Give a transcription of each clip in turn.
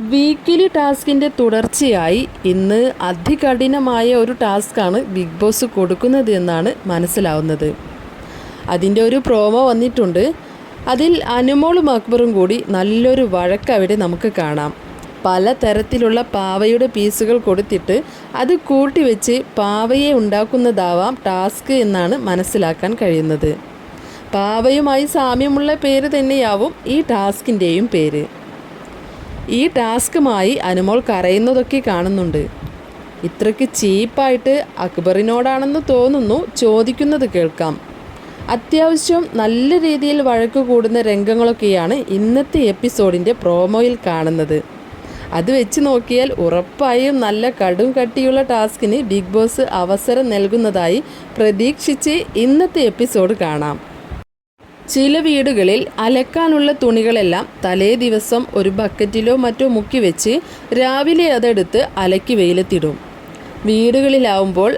Weekly ടാസ്കിന്റെ തുടർച്ചയായി ഇന്ന് അതികഠിനമായ ഒരു ടാസ്ക്കാണ് ബിഗ് ബോസ് കൊടുക്കുന്നത് എന്നാണ് മനസ്സിലാവുന്നത്. അതിന്റെ ഒരു പ്രോമോ വന്നിട്ടുണ്ട്. അതിൽ അനുമോളും അക്ബറും കൂടി നല്ലൊരു വഴക്ക് അവിടെ നമുക്ക് കാണാം. പല തരത്തിലുള്ള പാവയുടെ പീസുകൾ കൊടുത്തിട്ട് അത് കൂട്ടിവെച്ച് പാവയെ ഉണ്ടാക്കുന്നതാവാം ടാസ്ക് എന്നാണ് മനസ്സിലാക്കാൻ കഴിയുന്നത്. പാവയുമായി സാമ്യമുള്ള പേര് തന്നെയാവും ഈ ടാസ്കിന്റെയും പേര്. ഈ ടാസ്കുമായി അനുമോൾ കരയുന്നതൊക്കെ കാണുന്നുണ്ട്. ഇത്രയ്ക്ക് ചീപ്പായിട്ട് അക്ബറിനോടാണെന്ന് തോന്നുന്നു ചോദിക്കുന്നത് കേൾക്കാം. അത്യാവശ്യം നല്ല രീതിയിൽ വഴക്ക് കൂടുന്ന രംഗങ്ങളൊക്കെയാണ് ഇന്നത്തെ എപ്പിസോഡിന്റെ പ്രോമോയിൽ കാണുന്നത്. അത് വെച്ച് നോക്കിയാൽ ഉറപ്പായും നല്ല കടും കട്ടിയുള്ള ടാസ്കിന് ബിഗ് ബോസ് അവസരം നൽകുന്നതായി പ്രതീക്ഷിച്ച് ഇന്നത്തെ എപ്പിസോഡ് കാണാം. ചില വീടുകളിൽ അലക്കാനുള്ള തുണികളെല്ലാം തലേ ദിവസം ഒരു ബക്കറ്റിലോ മറ്റോ മുക്കി വെച്ച് രാവിലെ അതെടുത്ത് അലക്കി വെയിലത്തിടും. വീടുകളിലാവുമ്പോൾ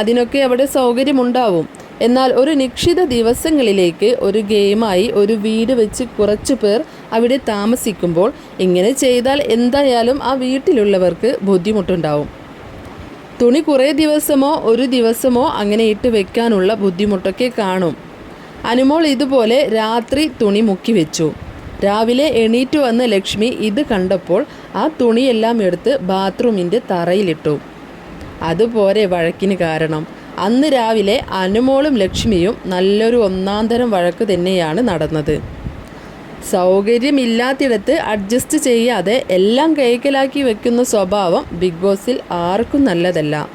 അതിനൊക്കെ അവിടെ സൗകര്യമുണ്ടാവും. എന്നാൽ ഒരു നിക്ഷിത ദിവസങ്ങളിലേക്ക് ഒരു ഗെയിമായി ഒരു വീട് വെച്ച് കുറച്ചു പേർ അവിടെ താമസിക്കുമ്പോൾ ഇങ്ങനെ ചെയ്താൽ എന്തായാലും ആ വീട്ടിലുള്ളവർക്ക് ബുദ്ധിമുട്ടുണ്ടാവും. തുണി കുറേ ദിവസമോ ഒരു ദിവസമോ അങ്ങനെ ഇട്ട് വെക്കാനുള്ള ബുദ്ധിമുട്ടൊക്കെ കാണും. അനുമോൾ ഇതുപോലെ രാത്രി തുണി മുക്കി വെച്ചു. രാവിലെ എണീറ്റ് വന്ന ലക്ഷ്മി ഇത് കണ്ടപ്പോൾ ആ തുണിയെല്ലാം എടുത്ത് ബാത്റൂമിന്റെ തറയിലിട്ടു. അതുപോലെ വഴക്കിന് കാരണം. അന്ന് രാവിലെ അനുമോളും ലക്ഷ്മിയും നല്ലൊരു ഒന്നാന്തരം വഴക്ക് തന്നെയാണ് നടന്നത്. സൗകര്യമില്ലാത്തിടത്ത് അഡ്ജസ്റ്റ് ചെയ്യാതെ എല്ലാം കൈക്കലാക്കി വെക്കുന്ന സ്വഭാവം ബിഗ് ബോസിൽ ആർക്കും നല്ലതല്ല.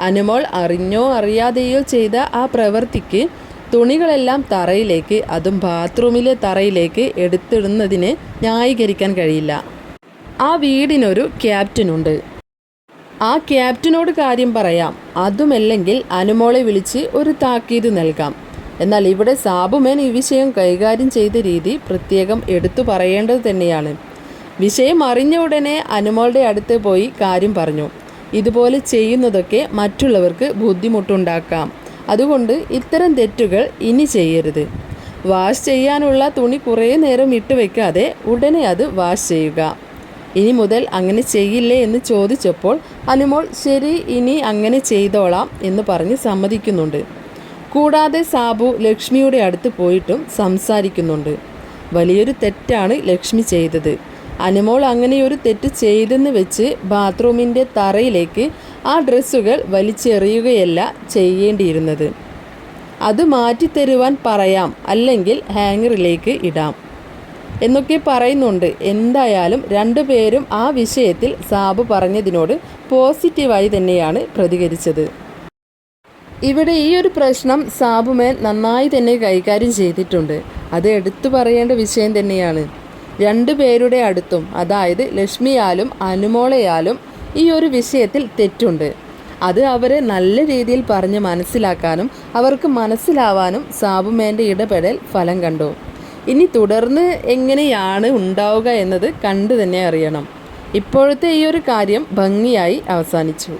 അനുമോൾ അറിഞ്ഞോ അറിയാതെയോ ചെയ്ത ആ പ്രവൃത്തിക്ക് തുണികളെല്ലാം തറയിലേക്ക് അതും ബാത്റൂമിലെ തറയിലേക്ക് എടുത്തിടുന്നതിന് ന്യായീകരിക്കാൻ കഴിയില്ല. ആ വീടിനൊരു ക്യാപ്റ്റനുണ്ട്. ആ ക്യാപ്റ്റനോട് കാര്യം പറയാം. അതുമല്ലെങ്കിൽ അനുമോളെ വിളിച്ച് ഒരു താക്കീത് നൽകാം. എന്നാൽ ഇവിടെ സാബുമേൻ ഈ വിഷയം കൈകാര്യം ചെയ്ത രീതി പ്രത്യേകം എടുത്തു പറയേണ്ടത് തന്നെയാണ്. വിഷയം അറിഞ്ഞ ഉടനെ അനുമോളുടെ അടുത്ത് പോയി കാര്യം പറഞ്ഞു. ഇതുപോലെ ചെയ്യുന്നതൊക്കെ മറ്റുള്ളവർക്ക് ബുദ്ധിമുട്ടുണ്ടാക്കാം. അതുകൊണ്ട് ഇത്തരം തെറ്റുകൾ ഇനി ചെയ്യരുത്. വാഷ് ചെയ്യാനുള്ള തുണി കുറേ നേരം ഇട്ട് വെക്കാതെ ഉടനെ അത് വാഷ് ചെയ്യുക. ഇനി മുതൽ അങ്ങനെ ചെയ്യില്ലേ എന്ന് ചോദിച്ചപ്പോൾ അനുമോൾ ശരി ഇനി അങ്ങനെ ചെയ്തോളാം എന്ന് പറഞ്ഞ് സമ്മതിക്കുന്നുണ്ട്. കൂടാതെ സാബു ലക്ഷ്മിയുടെ അടുത്ത് പോയിട്ടും സംസാരിക്കുന്നുണ്ട്. വലിയൊരു തെറ്റാണ് ലക്ഷ്മി ചെയ്തത്. അനുമോൾ അങ്ങനെയൊരു തെറ്റ് ചെയ്തെന്ന് വെച്ച് ബാത്റൂമിന്റെ തറയിലേക്ക് ആ ഡ്രസ്സുകൾ വലിച്ചെറിയുകയല്ല ചെയ്യേണ്ടിയിരുന്നത്. അത് മാറ്റിത്തരുവാൻ പറയാം അല്ലെങ്കിൽ ഹാങ്ങറിലേക്ക് ഇടാം. എന്നൊക്കെ പറയുന്നുണ്ട്. എന്തായാലും രണ്ടുപേരും ആ വിഷയത്തിൽ സാബ് പറഞ്ഞതിനോട് പോസിറ്റീവായി തന്നെയാണ് പ്രതികരിച്ചത്. ഇവിടെ ഈ ഒരു പ്രശ്നം സാബുമേൻ നന്നായി തന്നെ കൈകാര്യം ചെയ്തിട്ടുണ്ട്. അത് എടുത്തു പറയേണ്ട വിഷയം തന്നെയാണ്. രണ്ടു പേരുടെ അടുത്തും അതായത് ലക്ഷ്മിയാലും അനുമോളയാലും ഈ ഒരു വിഷയത്തിൽ തെറ്റുണ്ട്. അത് അവരെ നല്ല രീതിയിൽ പറഞ്ഞ് മനസ്സിലാക്കാനും അവർക്ക് മനസ്സിലാവാനും സാബുമേന്റെ ഇടപെടൽ ഫലം കണ്ടു. ഇനി തുടർന്ന് എങ്ങനെയാണ് ഉണ്ടാവുക എന്നത് കണ്ടു തന്നെ അറിയണം. ഇപ്പോഴത്തെ ഈ ഒരു കാര്യം ഭംഗിയായി അവസാനിച്ചു.